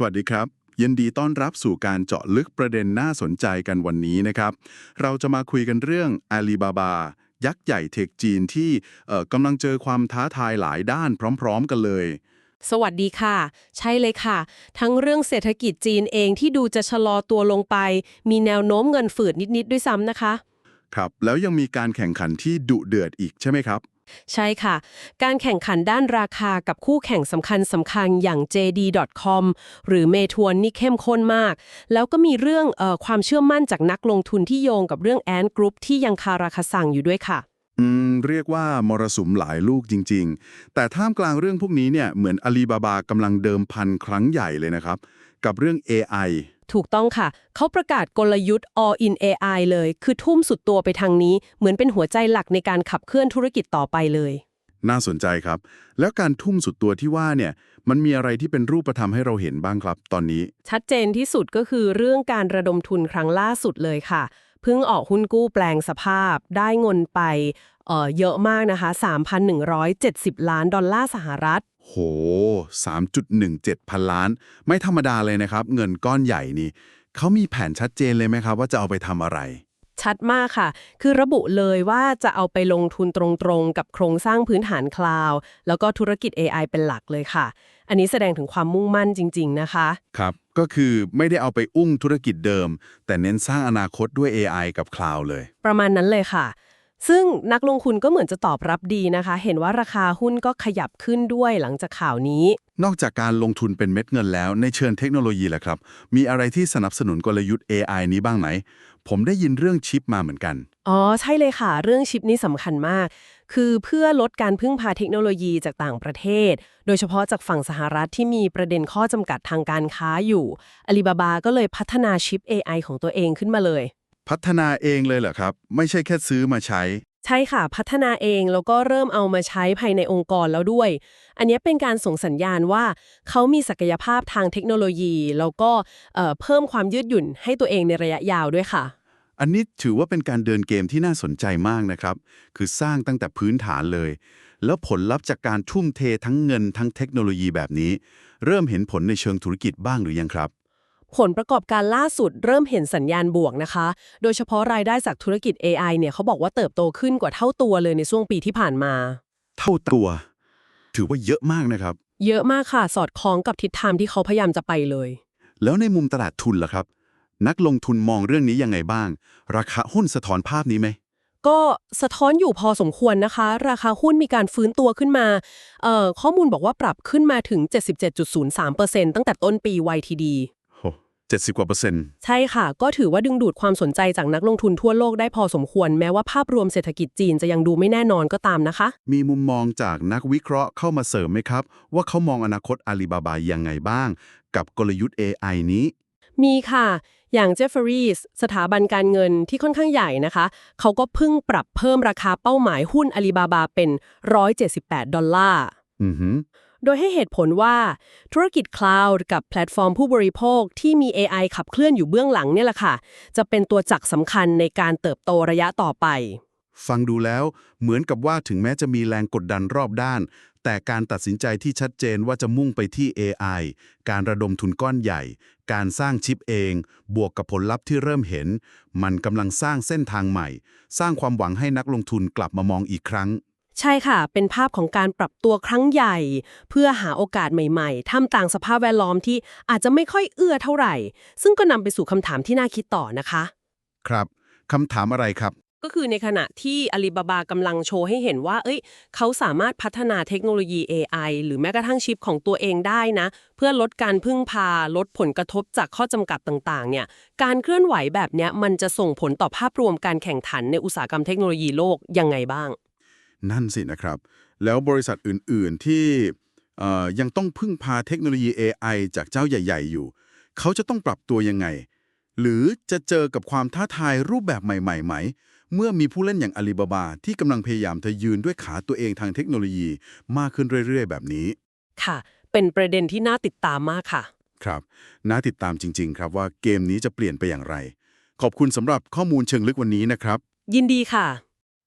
สวัสดีครับ ยินดีต้อนรับสู่การเจาะลึกประเด็นน่าสนใจกันวันนี้นะครับ เราจะมาคุยกันเรื่องอาลีบาบายักษ์ใหญ่เทคจีนที่เอ่อกำลังเจอความท้าทายหลายด้านพร้อม ๆ กันเลย สวัสดีค่ะ ใช่เลยค่ะ ทั้งเรื่องเศรษฐกิจจีนเองที่ดูจะชะลอตัวลงไป มีแนวโน้มเงินฝืดนิด ๆ ด้วยซ้ำนะคะ ครับ แล้วยังมีการแข่งขันที่ดุเดือดอีกใช่ไหมครับ ใช่ค่ะ การแข่งขันด้านราคากับคู่แข่งสำคัญสำคัญอย่าง JD.com หรือเมทวนนี่เข้มข้นมาก แล้วก็มีเรื่องออความเชื่อมั่นจากนักลงทุนที่โยงกับเรื่องแอนกรุ๊ปที่ยังคาราคาสั่งอยู่ด้วยค่ะอืมเรียกว่ามรสุมหลายลูกจริง ๆ แต่ท่ามกลางเรื่องพวกนี้เนี่ยเหมือนอาลีบาบากำลังเดิมพันครั้งใหญ่เลยนะครับ กับเรื่อง AI ถูกต้องค่ะ เขาประกาศกลยุทธ์ all in AI เลย คือทุ่มสุดตัวไปทางนี้ เหมือนเป็นหัวใจหลักในการขับเคลื่อนธุรกิจต่อไปเลย น่าสนใจครับ แล้วการทุ่มสุดตัวที่ว่าเนี่ย มันมีอะไรที่เป็นรูปธรรมให้เราเห็นบ้างครับ ตอนนี้ ชัดเจนที่สุดก็คือเรื่องการระดมทุนครั้งล่าสุดเลยค่ะ เพิ่งออกหุ้นกู้แปลงสภาพ ได้เงินไป เอ่อเยอะมากนะคะ 3,170 ล้านดอลลาร์สหรัฐ โห 3.17 พันล้าน ไม่ธรรมดาเลยนะครับ เงินก้อนใหญ่นี่เขามีแผนชัดเจนเลยไหมครับ ว่าจะเอาไปทำอะไร ชัดมากค่ะ คือระบุเลยว่าจะเอาไปลงทุนตรงๆ กับโครงสร้างพื้นฐานคลาวด์แล้วก็ธุรกิจ AI เป็นหลักเลยค่ะ อันนี้แสดงถึงความมุ่งมั่นจริง ๆ นะคะ ครับ ก็คือไม่ได้เอาไปอุ้งธุรกิจเดิม แต่เน้นสร้างอนาคตด้วย AI กับคลาวเลย ประมาณนั้นเลยค่ะ ซึ่งนักลงทุนก็เหมือนจะตอบรับดีนะคะ เห็นว่าราคาหุ้นก็ขยับขึ้นด้วยหลังจากข่าวนี้ นอกจากการลงทุนเป็นเม็ดเงินแล้ว ในเชิงเทคโนโลยีแหละครับ มีอะไรที่สนับสนุนกลยุทธ์ AI นี้บ้างไหม ผมได้ยินเรื่องชิปมาเหมือนกัน อ๋อ ใช่เลยค่ะ เรื่องชิปนี้สำคัญมาก คือเพื่อลดการพึ่งพาเทคโนโลยีจากต่างประเทศ โดยเฉพาะจากฝั่งสหรัฐที่มีประเด็นข้อจำกัดทางการค้าอยู่อาลีบาบาก็เลยพัฒนาชิป AI ของตัวเองขึ้นมาเลย พัฒนาเองเลยเหรอครับ ไม่ใช่แค่ซื้อมาใช้ ใช่ค่ะ พัฒนาเองแล้วก็เริ่มเอามาใช้ภายในองค์กรแล้วด้วย อันนี้เป็นการส่งสัญญาณว่า เขามีศักยภาพทางเทคโนโลยี แล้วก็เอ่อเพิ่มความยืดหยุ่นให้ตัวเองในระยะยาวด้วยค่ะ อันนี้ถือว่าเป็นการเดินเกมที่น่าสนใจมากนะครับ คือสร้างตั้งแต่พื้นฐานเลย แล้วผลลัพธ์จากการทุ่มเททั้งเงินทั้งเทคโนโลยีแบบนี้ เริ่มเห็นผลในเชิงธุรกิจบ้างหรือยังครับ ผลประกอบการล่าสุดเริ่มเห็นสัญญาณบวกนะคะ โดยเฉพาะรายได้จากธุรกิจ AI เนี่ยเขาบอกว่าเติบโตขึ้นกว่าเท่าตัวเลยในช่วงปีที่ผ่านมา เท่าตัว ถือว่าเยอะมากนะครับ เยอะมากค่ะ สอดคล้องกับทิศทางที่เขาพยายามจะไปเลย แล้วในมุมตลาดทุนล่ะครับ นักลงทุนมองเรื่องนี้ยังไงบ้าง ราคาหุ้นสะท้อนภาพนี้ไหมก็สะท้อนอยู่พอสมควรนะคะ ราคาหุ้นมีการฟื้นตัวขึ้นมาเอ่อข้อมูลบอกว่าปรับขึ้นมาถึง 77.03%ตั้งแต่ต้นปี YTD โหเจ็ดสิบกว่าเปอร์เซ็นต์ ใช่ค่ะ ก็ถือว่าดึงดูดความสนใจจากนักลงทุนทั่วโลกได้พอสมควร แม้ว่าภาพรวมเศรษฐกิจจีนจะยังดูไม่แน่นอนก็ตามนะคะ มีมุมมองจากนักวิเคราะห์เข้ามาเสริมไหมครับ ว่าเขามองอนาคตอาลีบาบายังไงบ้าง กับกลยุทธ์ AI นี้ มีค่ะ อย่างเจฟเฟอรีสสถาบันการเงินที่ค่อนข้างใหญ่นะคะ เขาก็เพิ่งปรับเพิ่มราคาเป้าหมายหุ้นอาลีบาบาเป็น 178 ดอลลาร์อือหือ โดยให้เหตุผลว่าธุรกิจคลาวด์กับแพลตฟอร์มผู้บริโภคที่มี AI ขับเคลื่อนอยู่เบื้องหลังเนี่ยแหละค่ะ จะเป็นตัวจักสำคัญในการเติบโตระยะต่อไป ฟังดูแล้วเหมือนกับว่าถึงแม้จะมีแรงกดดันรอบด้าน แต่การตัดสินใจที่ชัดเจนว่าจะมุ่งไปที่ AI การระดมทุนก้อนใหญ่ การสร้างชิปเอง บวกกับผลลัพธ์ที่เริ่มเห็น มันกำลังสร้างเส้นทางใหม่ สร้างความหวังให้นักลงทุนกลับมามองอีกครั้ง ใช่ค่ะ เป็นภาพของการปรับตัวครั้งใหญ่ เพื่อหาโอกาสใหม่ๆ ท่ามกลางสภาพแวดล้อมที่อาจจะไม่ค่อยเอื้อเท่าไหร่ ซึ่งก็นำไปสู่คำถามที่น่าคิดต่อนะคะ ครับคำถามอะไรครับ ก็คือในขณะที่อาลีบาบากำลังโชว์ให้เห็นว่า เอ้ย เขาสามารถพัฒนาเทคโนโลยี AI หรือแม้กระทั่งชิปของตัวเองได้นะ เพื่อลดการพึ่งพา ลดผลกระทบจากข้อจำกัดต่างๆ เนี่ย การเคลื่อนไหวแบบเนี้ยมันจะส่งผลต่อภาพรวมการแข่งขันในอุตสาหกรรมเทคโนโลยีโลกยังไงบ้าง นั่นสินะครับ แล้วบริษัทอื่นๆที่เอ่อยังต้องพึ่งพาเทคโนโลยี AI จากเจ้าใหญ่ ๆ อยู่ เขาจะต้องปรับตัวยังไง หรือจะเจอกับความท้าทายรูปแบบใหม่ๆไหม เมื่อมีผู้เล่นอย่างอาลีบาบา ที่กำลังพยายามจะยืนด้วยขาตัวเองทางเทคโนโลยีมากขึ้นเรื่อย ๆ แบบนี้ ค่ะ เป็นประเด็นที่น่าติดตามมากค่ะ ครับ น่าติดตามจริง ๆ ครับว่าเกมนี้จะเปลี่ยนไปอย่างไร ขอบคุณสำหรับข้อมูลเชิงลึกวันนี้นะครับ ยินดีค่ะ